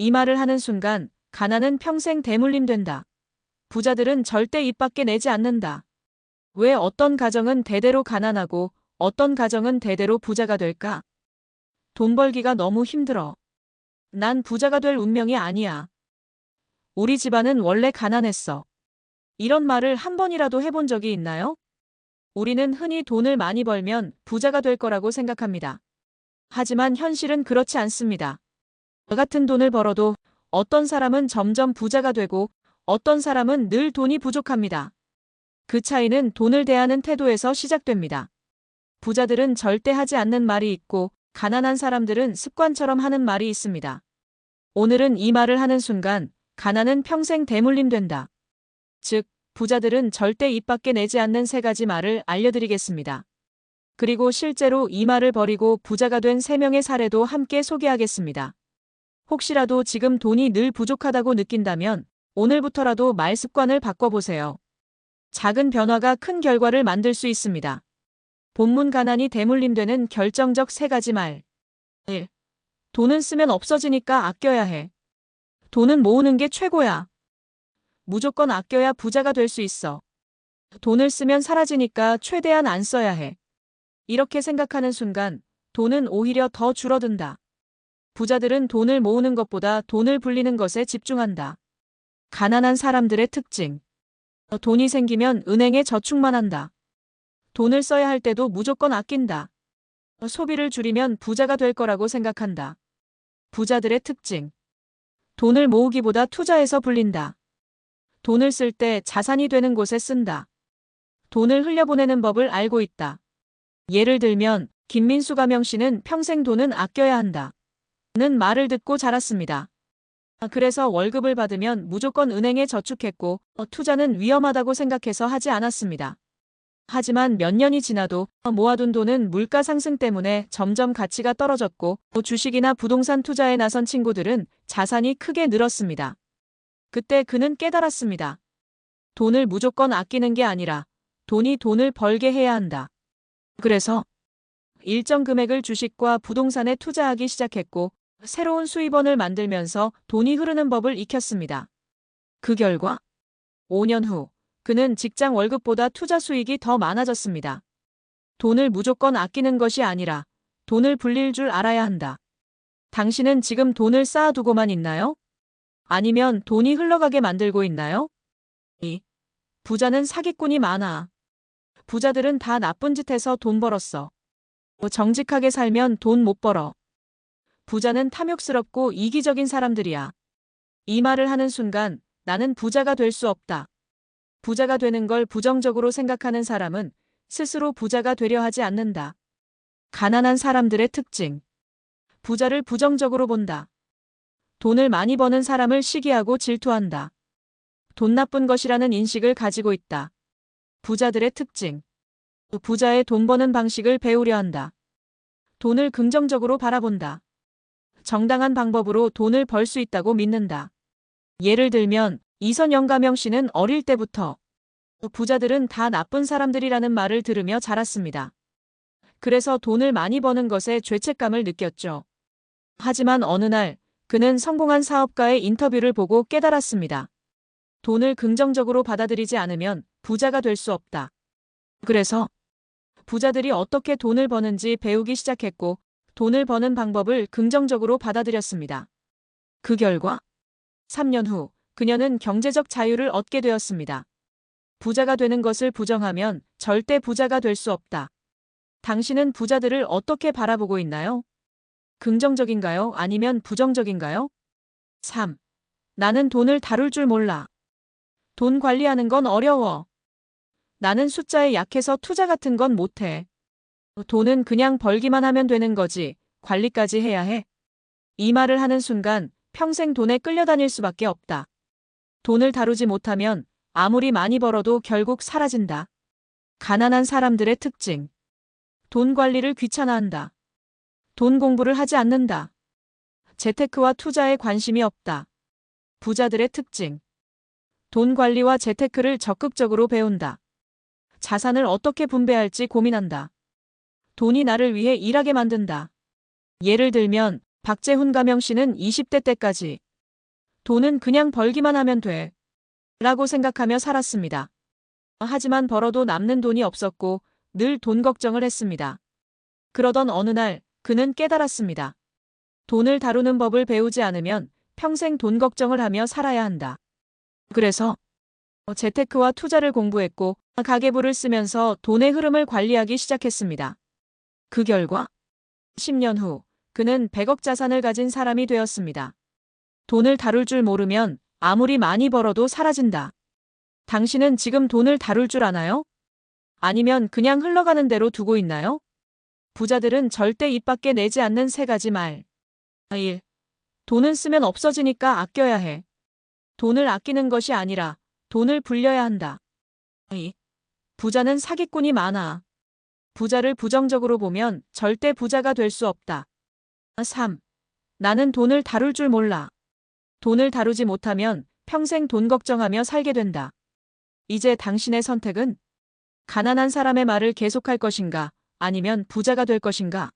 이 말을 하는 순간 가난은 평생 대물림된다. 부자들은 절대 입 밖에 내지 않는다. 왜 어떤 가정은 대대로 가난하고 어떤 가정은 대대로 부자가 될까? 돈 벌기가 너무 힘들어. 난 부자가 될 운명이 아니야. 우리 집안은 원래 가난했어. 이런 말을 한 번이라도 해본 적이 있나요? 우리는 흔히 돈을 많이 벌면 부자가 될 거라고 생각합니다. 하지만 현실은 그렇지 않습니다. 저 같은 돈을 벌어도 어떤 사람은 점점 부자가 되고 어떤 사람은 늘 돈이 부족합니다. 그 차이는 돈을 대하는 태도에서 시작됩니다. 부자들은 절대 하지 않는 말이 있고 가난한 사람들은 습관처럼 하는 말이 있습니다. 오늘은 이 말을 하는 순간 가난은 평생 대물림된다. 즉, 부자들은 절대 입 밖에 내지 않는 세 가지 말을 알려드리겠습니다. 그리고 실제로 이 말을 버리고 부자가 된 세 명의 사례도 함께 소개하겠습니다. 혹시라도 지금 돈이 늘 부족하다고 느낀다면 오늘부터라도 말 습관을 바꿔보세요. 작은 변화가 큰 결과를 만들 수 있습니다. 본문 가난이 대물림되는 결정적 세 가지 말. 1. 돈은 쓰면 없어지니까 아껴야 해. 돈은 모으는 게 최고야. 무조건 아껴야 부자가 될 수 있어. 돈을 쓰면 사라지니까 최대한 안 써야 해. 이렇게 생각하는 순간 돈은 오히려 더 줄어든다. 부자들은 돈을 모으는 것보다 돈을 불리는 것에 집중한다. 가난한 사람들의 특징. 돈이 생기면 은행에 저축만 한다. 돈을 써야 할 때도 무조건 아낀다. 소비를 줄이면 부자가 될 거라고 생각한다. 부자들의 특징. 돈을 모으기보다 투자해서 불린다. 돈을 쓸 때 자산이 되는 곳에 쓴다. 돈을 흘려보내는 법을 알고 있다. 예를 들면 김민수 가명 씨는 평생 돈은 아껴야 한다. 는 말을 듣고 자랐습니다. 그래서 월급을 받으면 무조건 은행에 저축했고 투자는 위험하다고 생각해서 하지 않았습니다. 하지만 몇 년이 지나도 모아둔 돈은 물가 상승 때문에 점점 가치가 떨어졌고 주식이나 부동산 투자에 나선 친구들은 자산이 크게 늘었습니다. 그때 그는 깨달았습니다. 돈을 무조건 아끼는 게 아니라 돈이 돈을 벌게 해야 한다. 그래서 일정 금액을 주식과 부동산에 투자하기 시작했고 새로운 수입원을 만들면서 돈이 흐르는 법을 익혔습니다. 그 결과 5년 후 그는 직장 월급보다 투자 수익이 더 많아졌습니다. 돈을 무조건 아끼는 것이 아니라 돈을 불릴 줄 알아야 한다. 당신은 지금 돈을 쌓아두고만 있나요? 아니면 돈이 흘러가게 만들고 있나요? 2. 부자는 사기꾼이 많아. 부자들은 다 나쁜 짓 해서 돈 벌었어. 정직하게 살면 돈 못 벌어. 부자는 탐욕스럽고 이기적인 사람들이야. 이 말을 하는 순간 나는 부자가 될 수 없다. 부자가 되는 걸 부정적으로 생각하는 사람은 스스로 부자가 되려 하지 않는다. 가난한 사람들의 특징. 부자를 부정적으로 본다. 돈을 많이 버는 사람을 시기하고 질투한다. 돈 나쁜 것이라는 인식을 가지고 있다. 부자들의 특징. 부자의 돈 버는 방식을 배우려 한다. 돈을 긍정적으로 바라본다. 정당한 방법으로 돈을 벌 수 있다고 믿는다. 예를 들면 이선영 가명 씨는 어릴 때부터 부자들은 다 나쁜 사람들이라는 말을 들으며 자랐습니다. 그래서 돈을 많이 버는 것에 죄책감을 느꼈죠. 하지만 어느 날 그는 성공한 사업가의 인터뷰를 보고 깨달았습니다. 돈을 긍정적으로 받아들이지 않으면 부자가 될 수 없다. 그래서 부자들이 어떻게 돈을 버는지 배우기 시작했고 돈을 버는 방법을 긍정적으로 받아들였습니다. 그 결과 3년 후 그녀는 경제적 자유를 얻게 되었습니다. 부자가 되는 것을 부정하면 절대 부자가 될 수 없다. 당신은 부자들을 어떻게 바라보고 있나요? 긍정적인가요? 아니면 부정적인가요? 3. 나는 돈을 다룰 줄 몰라. 돈 관리하는 건 어려워. 나는 숫자에 약해서 투자 같은 건 못해. 돈은 그냥 벌기만 하면 되는 거지. 관리까지 해야 해. 이 말을 하는 순간 평생 돈에 끌려다닐 수밖에 없다. 돈을 다루지 못하면 아무리 많이 벌어도 결국 사라진다. 가난한 사람들의 특징. 돈 관리를 귀찮아한다. 돈 공부를 하지 않는다. 재테크와 투자에 관심이 없다. 부자들의 특징. 돈 관리와 재테크를 적극적으로 배운다. 자산을 어떻게 분배할지 고민한다. 돈이 나를 위해 일하게 만든다. 예를 들면 박재훈 가명 씨는 20대 때까지 돈은 그냥 벌기만 하면 돼. 라고 생각하며 살았습니다. 하지만 벌어도 남는 돈이 없었고 늘 돈 걱정을 했습니다. 그러던 어느 날 그는 깨달았습니다. 돈을 다루는 법을 배우지 않으면 평생 돈 걱정을 하며 살아야 한다. 그래서 재테크와 투자를 공부했고 가계부를 쓰면서 돈의 흐름을 관리하기 시작했습니다. 그 결과 10년 후 그는 100억 자산을 가진 사람이 되었습니다. 돈을 다룰 줄 모르면 아무리 많이 벌어도 사라진다. 당신은 지금 돈을 다룰 줄 아나요? 아니면 그냥 흘러가는 대로 두고 있나요? 부자들은 절대 입 밖에 내지 않는 세 가지 말. 1. 돈은 쓰면 없어지니까 아껴야 해. 돈을 아끼는 것이 아니라 돈을 불려야 한다. 2. 부자는 사기꾼이 많아. 부자를 부정적으로 보면 절대 부자가 될 수 없다. 3. 나는 돈을 다룰 줄 몰라. 돈을 다루지 못하면 평생 돈 걱정하며 살게 된다. 이제 당신의 선택은 가난한 사람의 말을 계속할 것인가 아니면 부자가 될 것인가?